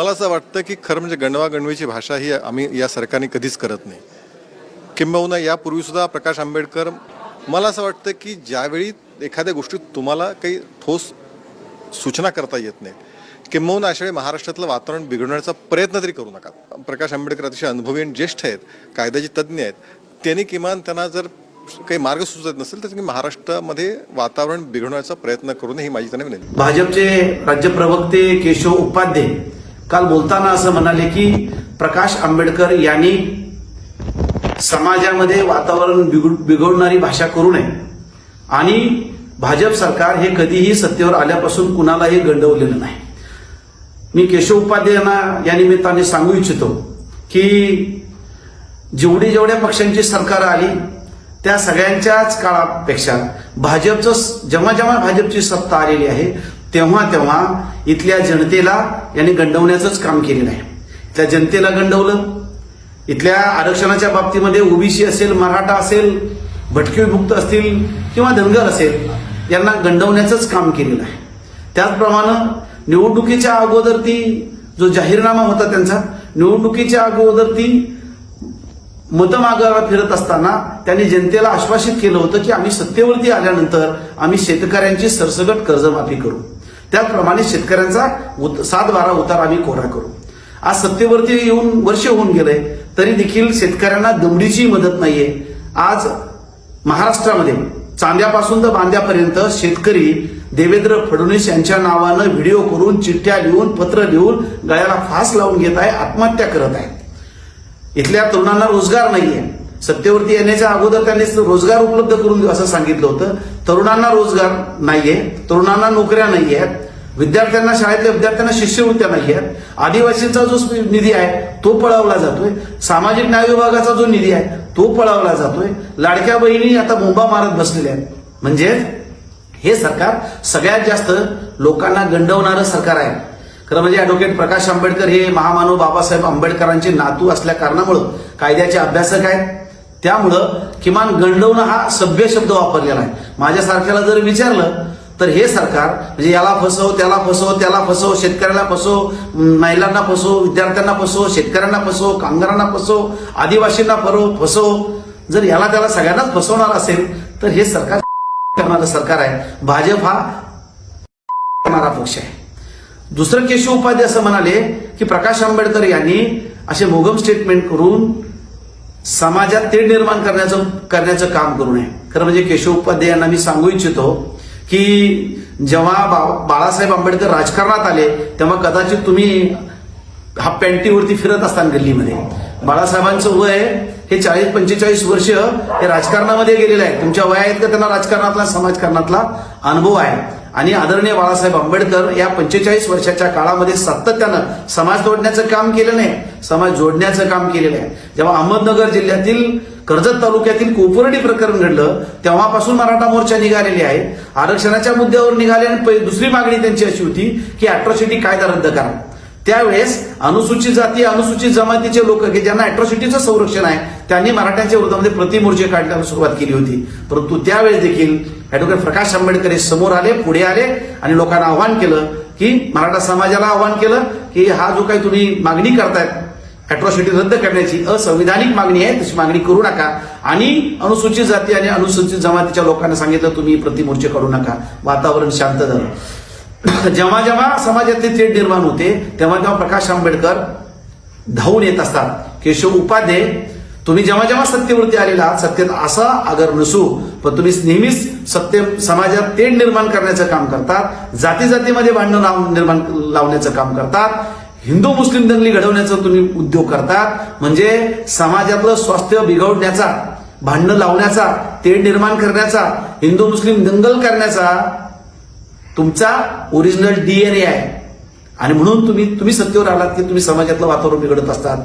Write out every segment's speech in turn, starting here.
मला असं वाटतं की खरं म्हणजे गणवागणवीची भाषा ही आम्ही या सरकारने कधीच करत नाही. किंबहुना यापूर्वीसुद्धा प्रकाश आंबेडकर मला असं वाटतं की ज्यावेळी एखाद्या गोष्टीत तुम्हाला काही ठोस सूचना करता येत नाही किंबहुना अशावेळी महाराष्ट्रातलं वातावरण बिघडवण्याचा प्रयत्न तरी करू नका. प्रकाश आंबेडकर अतिशय अनुभवी आणि ज्येष्ठ आहेत कायद्याचे तज्ज्ञ आहेत त्यांनी किमान त्यांना जर काही मार्ग सुचत नसेल तर महाराष्ट्रामध्ये वातावरण बिघडवण्याचा प्रयत्न करू नये ही माझी त्यांना विनंती. भाजपचे राज्य प्रवक्ते केशव उपाध्ये काल बोलताना असं म्हणाले की प्रकाश आंबेडकर यांनी समाजामध्ये वातावरण बिघड बिघडणारी भाषा करू नये. आणि भाजप सरकार हे कधीही सत्तेवर आल्यापासून कुणालाही गंडवलेलं नाही. मी केशव उपाध्याय यांना या निमित्ताने सांगू इच्छितो की जेवढी जेवढ्या पक्षांची सरकार आली त्या सगळ्यांच्याच काळापेक्षा भाजपचं जेव्हा जेव्हा भाजपची सत्ता आलेली आहे तेव्हा तेव्हा इथल्या जनतेला यांनी गंडवण्याचंच काम केलेलं आहे. इथल्या जनतेला गंडवलं. इथल्या आरक्षणाच्या बाबतीमध्ये ओबीसी असेल मराठा असेल भटके विमुक्त असतील किंवा धनगर असेल यांना गंडवण्याचंच काम केलेलं आहे. त्याचप्रमाणे निवडणुकीच्या अगोदर ती जो जाहीरनामा होता त्यांचा निवडणुकीच्या अगोदर ती मतं मागायला फिरत असताना त्यांनी जनतेला आश्वासित केलं होतं की आम्ही सत्तेवरती आल्यानंतर आम्ही शेतकऱ्यांची सरसगट कर्जमाफी करू. त्याचप्रमाणे शेतकऱ्यांचा उत- सात बारा उतार आम्ही कोरा करू. आज सत्तेवरती येऊन वर्ष होऊन गेले तरी देखील शेतकऱ्यांना दमडीची मदत नाहीये. आज महाराष्ट्रामध्ये चांद्यापासून तर बांद्यापर्यंत शेतकरी देवेंद्र फडणवीस यांच्या नावानं व्हिडिओ करून चिठ्ठ्या लिहून पत्र लिहून गळ्याला फास लावून घेत आहे आत्महत्या करत आहे. इथल्या तरुणांना रोजगार नाहीये. सत्तेवरती येण्याच्या अगोदर त्यांनी रोजगार उपलब्ध करून देऊ असं सांगितलं होतं. तरुणांना रोजगार नाहीये तरुणांना नोकऱ्या नाही आहेत विद्यार्थ्यांना शाळेतल्या विद्यार्थ्यांना शिष्यवृत्त्या नाही आहेत आदिवासींचा जो निधी आहे तो पळवला जातोय. सामाजिक न्याय विभागाचा जो निधी आहे तो पळवला जातोय. लाडक्या बहिणी आता मुंबा मारत बसलेल्या आहेत. म्हणजे हे सरकार सगळ्यात जास्त लोकांना गंडवणारं सरकार आहे. खरं म्हणजे ॲडव्होकेट प्रकाश आंबेडकर हे महामानव बाबासाहेब आंबेडकरांचे नातू असल्या कारणामुळं कायद्याचे अभ्यासक आहेत. त्यामुळं किमान गंडवणं हा सभ्य शब्द वापरलेला आहे माझ्यासारख्याला जर विचारलं तर हे सरकार म्हणजे याला फसव त्याला फसव त्याला फसव शेतकऱ्याला फसव महिलांना फसव विद्यार्थ्यांना फसव शेतकऱ्यांना फसव कामगारांना फसव आदिवासींना फरव फसव जर याला त्याला सगळ्यांनाच फसवणार असेल तर हे सरकार करणारं सरकार आहे. भाजप हा करणारा पक्ष आहे. दुसरं केशव उपाध्याय असं म्हणाले की प्रकाश आंबेडकर यांनी असे मोगम स्टेटमेंट करून समाजात तेढ निर्माण करण्याचं करण्याचं काम करू नये. खरं म्हणजे केशव उपाध्ये यांना मी सांगू इच्छितो की जेव्हा बा- बाळासाहेब आंबेडकर राजकारणात आले तेव्हा कदाचित तुम्ही हा पॅन्टीवरती फिरत असताना गल्लीमध्ये. बाळासाहेबांचं वय हे चाळीस पंचेचाळीस वर्ष हे राजकारणामध्ये गेलेलं आहे. तुमच्या वया का त्यांना राजकारणातला समाजकारणातला अनुभव आहे? आणि आदरणीय बाळासाहेब आंबेडकर या पंचेचाळीस वर्षाच्या काळामध्ये सातत्यानं समाज तोडण्याचं काम केलं नाही समाज जोडण्याचं काम केलेलं आहे. जेव्हा अहमदनगर जिल्ह्यातील कर्जत तालुक्यातील कोपुर्डी प्रकरण घडलं तेव्हापासून मराठा मोर्चा निघालेली आहे. आरक्षणाच्या मुद्द्यावर निघाले आणि दुसरी मागणी त्यांची अशी होती की अॅट्रॉसिटी कायदा रद्द करा. त्यावेळेस अनुसूचित जाती अनुसूचित जमातीचे लोक की ज्यांना अॅट्रॉसिटीचं संरक्षण आहे त्यांनी मराठ्यांच्या विरोधामध्ये प्रतिमोर्चे काढण्याला सुरुवात केली होती. परंतु त्यावेळेस देखील ऍडव्होकेट प्रकाश आंबेडकर हे समोर आले पुढे आले आणि लोकांना आव्हान केलं की मराठा समाजाला आव्हान केलं की हा जो काही तुम्ही मागणी करतायत अॅट्रॉसिटी रद्द करण्याची असंविधानिक मागणी आहे तशी मागणी करू नका. आणि अनुसूचित जाती आणि अनुसूचित जमातीच्या लोकांना सांगितलं तुम्ही प्रतिमोर्चे करू नका. वातावरण शांत झालं जेव्हा जेव्हा समाजातले तेढ निर्माण होते तेव्हा तेव्हा प्रकाश आंबेडकर धावून येत असतात. केशव उपाध्ये तुम्ही जेव्हा जेव्हा सत्तेवरती आलेला आहात, सत्तेत असा अगर नसू पण तुम्ही नेहमीच सत्य समाजात तेढ निर्माण करण्याचं काम करतात जाती जातीमध्ये भांडणं लावून निर्माण लावण्याचं काम करतात हिंदू मुस्लिम दंगली घडवण्याचा तुम्ही उद्योग करतात म्हणजे समाजातलं स्वास्थ्य बिघडण्याचा भांडणं लावण्याचा तेढ निर्माण करण्याचा हिंदू मुस्लिम दंगल करण्याचा तुमचा ओरिजिनल डीएनए आहे. आणि म्हणून तुम्ही तुम्ही सत्तेवर आलात की तुम्ही समाजातलं वातावरण बिघडत असतात.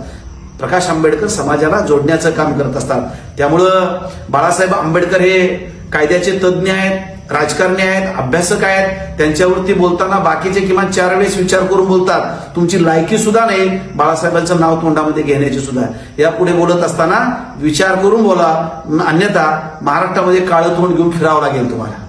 प्रकाश आंबेडकर समाजाला जोडण्याचं काम करत असतात. त्यामुळं बाळासाहेब आंबेडकर हे कायद्याचे तज्ज्ञ आहेत राजकारणी आहेत अभ्यासक आहेत. त्यांच्यावरती बोलताना बाकीचे किमान चार वेळेस विचार करून बोलतात. तुमची लायकी सुद्धा नाही. बाळासाहेबांचं नाव तोंडामध्ये घेण्याची सुद्धा. यापुढे बोलत असताना विचार करून बोला. अन्यथा महाराष्ट्रामध्ये काळं तोंड घेऊन फिरावं लागेल तुम्हाला.